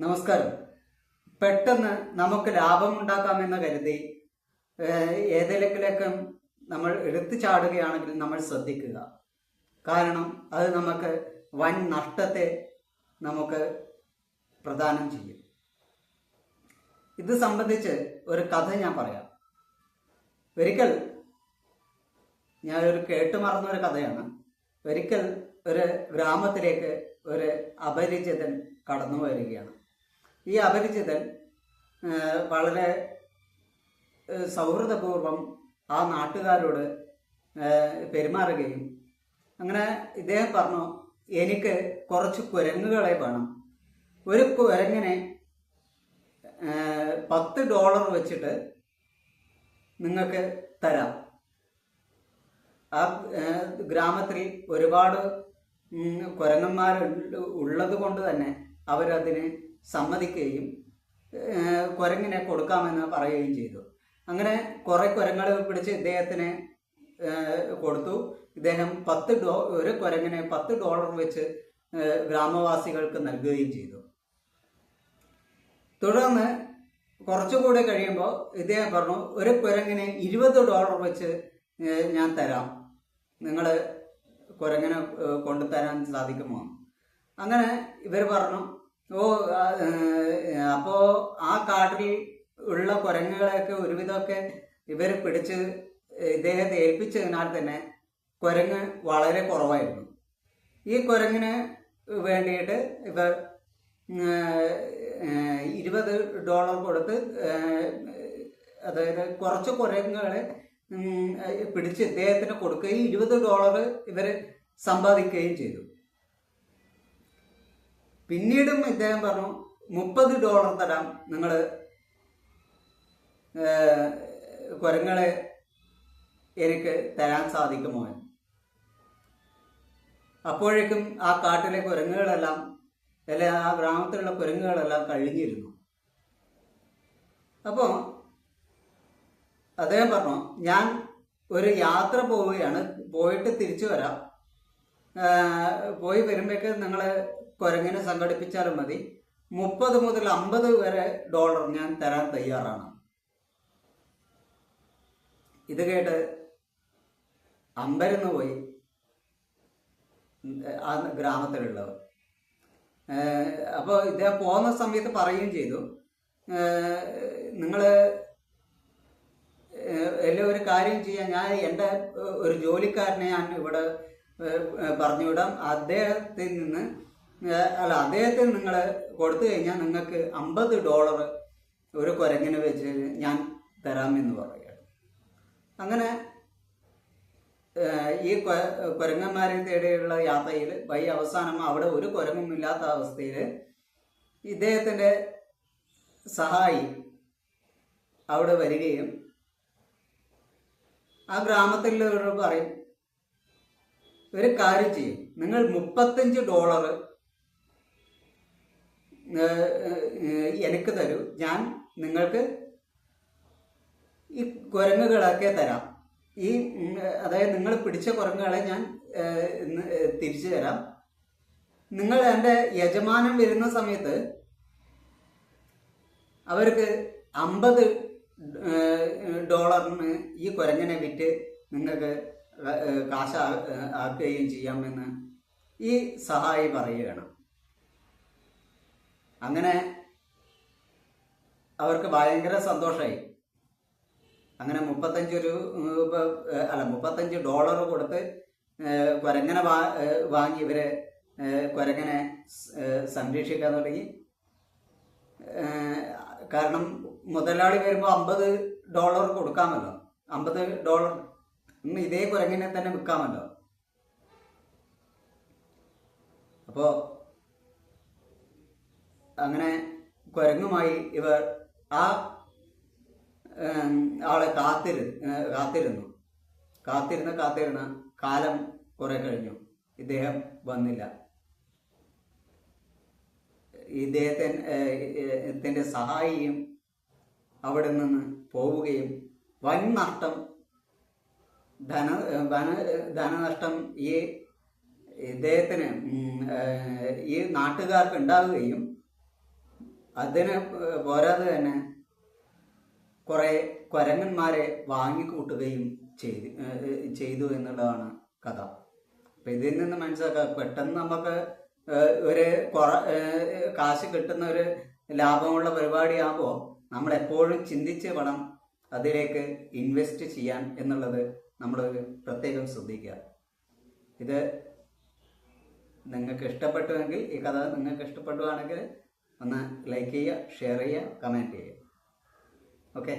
നമസ്കാരം. പെട്ടെന്ന് നമുക്ക് ലാഭം ലാഭമുണ്ടാക്കാമെന്ന് കരുതി ഏതെങ്കിലൊക്കെ നമ്മൾ എടുത്തു ചാടുകയാണെങ്കിൽ നമ്മൾ ശ്രദ്ധിക്കുക. കാരണം അത് നമുക്ക് വൻ നഷ്ടത്തെ നമുക്ക് പ്രദാനം ചെയ്യും. ഇത് സംബന്ധിച്ച് ഒരു കഥ ഞാൻ പറയാം. ഒരിക്കൽ ഞാൻ ഒരു കേട്ടുമറന്ന ഒരു കഥയാണ്. ഒരിക്കൽ ഒരു ഗ്രാമത്തിലേക്ക് ഒരു അപരിചിതൻ കടന്നു വരികയാണ്. ഈ അപരിചിതൻ വളരെ സൗഹൃദപൂർവം ആ നാട്ടുകാരോട് പെരുമാറുകയും അങ്ങനെ ഇദ്ദേഹം പറഞ്ഞു എനിക്ക് കുറച്ച് കുരങ്ങുകളെ വേണം. ഒരു കുരങ്ങിനെ പത്ത് ഡോളർ വെച്ചിട്ട് നിങ്ങൾക്ക് തരാം. ആ ഗ്രാമത്തിൽ ഒരുപാട് കുരങ്ങന്മാർ ഉള്ളത് കൊണ്ട് തന്നെ അവരതിന് സമ്മതിക്കുകയും കുരങ്ങിനെ കൊടുക്കാമെന്ന് പറയുകയും ചെയ്തു. അങ്ങനെ കുറേ കുരങ്ങൾ പിടിച്ച് ഇദ്ദേഹത്തിന് കൊടുത്തു. ഇദ്ദേഹം പത്ത് ഡോ ഒരു കുരങ്ങിനെ പത്ത് ഡോളർ വെച്ച് ഗ്രാമവാസികൾക്ക് നൽകുകയും ചെയ്തു. തുടർന്ന് കുറച്ചുകൂടി കഴിയുമ്പോൾ ഇദ്ദേഹം പറഞ്ഞു ഒരു കുരങ്ങിന് ഇരുപത് ഡോളർ വെച്ച് ഞാൻ തരാം. നിങ്ങൾ കുരങ്ങിനെ കൊണ്ടുതരാൻ സാധിക്കുമോ? അങ്ങനെ ഇവർ പറഞ്ഞു ഓ അപ്പോ ആ കാട്ടിൽ ഉള്ള കുരങ്ങുകളെയൊക്കെ ഒരുവിധമൊക്കെ ഇവർ പിടിച്ച് ഇദ്ദേഹത്തെ ഏൽപ്പിച്ചതിനാൽ തന്നെ കുരങ്ങ് വളരെ കുറവായിരുന്നു. ഈ കുരങ്ങിന് വേണ്ടിയിട്ട് ഇവർ ഇരുപത് ഡോളർ കൊടുത്ത് അതായത് കുറച്ച് കുരങ്ങുകളെ പിടിച്ച് ഇദ്ദേഹത്തിന് കൊടുക്കുകയും ഇരുപത് ഡോളർ ഇവർ സമ്പാദിക്കുകയും ചെയ്തു. പിന്നീടും ഇദ്ദേഹം പറഞ്ഞു മുപ്പത് ഡോളർ തരാം. നിങ്ങൾ കുരങ്ങളെ എനിക്ക് തരാൻ സാധിക്കുമോ. അപ്പോഴേക്കും ആ കാട്ടിലെ കുരങ്ങുകളെല്ലാം അല്ലെ ആ ഗ്രാമത്തിലുള്ള കുരങ്ങുകളെല്ലാം കഴിഞ്ഞിരുന്നു അപ്പോൾ അദ്ദേഹം പറഞ്ഞു ഞാൻ ഒരു യാത്ര പോവുകയാണ് പോയിട്ട് തിരിച്ചു വരാം. പോയി വരുമ്പോഴേക്ക് നിങ്ങൾ കുരങ്ങിനെ സംഘടിപ്പിച്ചാലും മതി. മുപ്പത് മുതൽ അമ്പത് വരെ ഡോളർ ഞാൻ തരാൻ തയ്യാറാണ്. ഇത് കേട്ട് അമ്പരന്ന് പോയി ആ ഗ്രാമത്തിലുള്ളവർ. അപ്പോൾ ഇദ്ദേഹം പോകുന്ന സമയത്ത് പറയുകയും ചെയ്തു. നിങ്ങൾ എല്ലാം ഒരു കാര്യം ചെയ്യാൻ ഞാൻ എന്റെ ഒരു ജോലിക്കാരനെ ഞാൻ ഇവിടെ പറഞ്ഞുവിടാം. അദ്ദേഹത്തിൽ നിന്ന് അല്ല അദ്ദേഹത്തിന് നിങ്ങൾ കൊടുത്തു കഴിഞ്ഞാൽ നിങ്ങൾക്ക് അമ്പത് ഡോളർ ഒരു കുരങ്ങിനെ വെച്ച് ഞാൻ തരാമെന്ന് പറയുകയാണ്. അങ്ങനെ ഈ കുരങ്ങന്മാരെ തേടിയുള്ള യാത്രയിൽ വൈ അവസാനം അവിടെ ഒരു കുരങ്ങുമില്ലാത്ത അവസ്ഥയിൽ ഇദ്ദേഹത്തിന്റെ സഹായി അവിടെ വരികയും ആ ഗ്രാമത്തിലുള്ളവർ പറയും ഒരു കാര്യം ചെയ്യും. നിങ്ങൾ മുപ്പത്തഞ്ച് ഡോളർ എനിക്ക് തരൂ. ഞാൻ നിങ്ങൾക്ക് ഈ കുരങ്ങുകളൊക്കെ തരാം. ഈ അതായത് നിങ്ങൾ പിടിച്ച കുരങ്ങുകളെ ഞാൻ തിരിച്ചു തരാം. നിങ്ങൾ എന്റെ യജമാനം വരുന്ന സമയത്ത് അവർക്ക് അമ്പത് ഡോളറിന് ഈ കുരങ്ങനെ വിറ്റ് നിങ്ങൾക്ക് കാശ് ആക്കുകയും ചെയ്യാമെന്ന് ഈ സഹായി പറയുകയാണ്. അങ്ങനെ അവർക്ക് ഭയങ്കര സന്തോഷമായി അങ്ങനെ മുപ്പത്തഞ്ച് രൂപ അല്ല മുപ്പത്തഞ്ച് ഡോളർ കൊടുത്ത് കുരങ്ങനെ വാ വാങ്ങി ഇവരെ കുരങ്ങനെ സംരക്ഷിക്കാൻ തുടങ്ങി. കാരണം മുതലാളി വരുമ്പോൾ അമ്പത് ഡോളർ കൊടുക്കാമല്ലോ. അമ്പത് ഡോളർ ഇന്ന് ഇതേ കുരങ്ങിനെ തന്നെ വിൽക്കാമല്ലോ. അപ്പോൾ അങ്ങനെ കുരങ്ങുമായി ഇവർ ആ ആളെ കാത്തിരു കാത്തിരുന്നു. കാത്തിരുന്ന് കാത്തിരുന്ന കാലം കുറെ കഴിഞ്ഞു. ഇദ്ദേഹം വന്നില്ല. ഇദ്ദേഹത്തിന്റെ സഹായിയും അവിടെ നിന്ന് പോവുകയും വൻ നഷ്ടം ധന ധന ധനനഷ്ടം ഈ ഇദ്ദേഹത്തിന് ഈ നാട്ടുകാർക്ക് ഉണ്ടാവുകയും അതിന് പോരാതെ തന്നെ കുറെ കുരങ്ങന്മാരെ വാങ്ങിക്കൂട്ടുകയും ചെയ്തു ചെയ്തു എന്നുള്ളതാണ് കഥ. അപ്പൊ ഇതിൽ നിന്ന് മനസ്സിലാക്കാം പെട്ടെന്ന് നമുക്ക് ഒരു കുറ കാശ് കിട്ടുന്ന ഒരു ലാഭമുള്ള പരിപാടിയാകുമ്പോൾ നമ്മൾ എപ്പോഴും ചിന്തിച്ച് വേണം അതിലേക്ക് ഇൻവെസ്റ്റ് ചെയ്യാൻ എന്നുള്ളത് നമ്മൾ പ്രത്യേകം ശ്രദ്ധിക്കുക. ഇത് നിങ്ങൾക്ക് ഇഷ്ടപ്പെട്ടുവെങ്കിൽ ഈ കഥ നിങ്ങൾക്ക് ഇഷ്ടപ്പെട്ടുവാണെങ്കിൽ ഒന്ന് ലൈക്ക് ചെയ്യുക ഷെയർ ചെയ്യുക കമന്റ് ചെയ്യുക. ഓക്കെ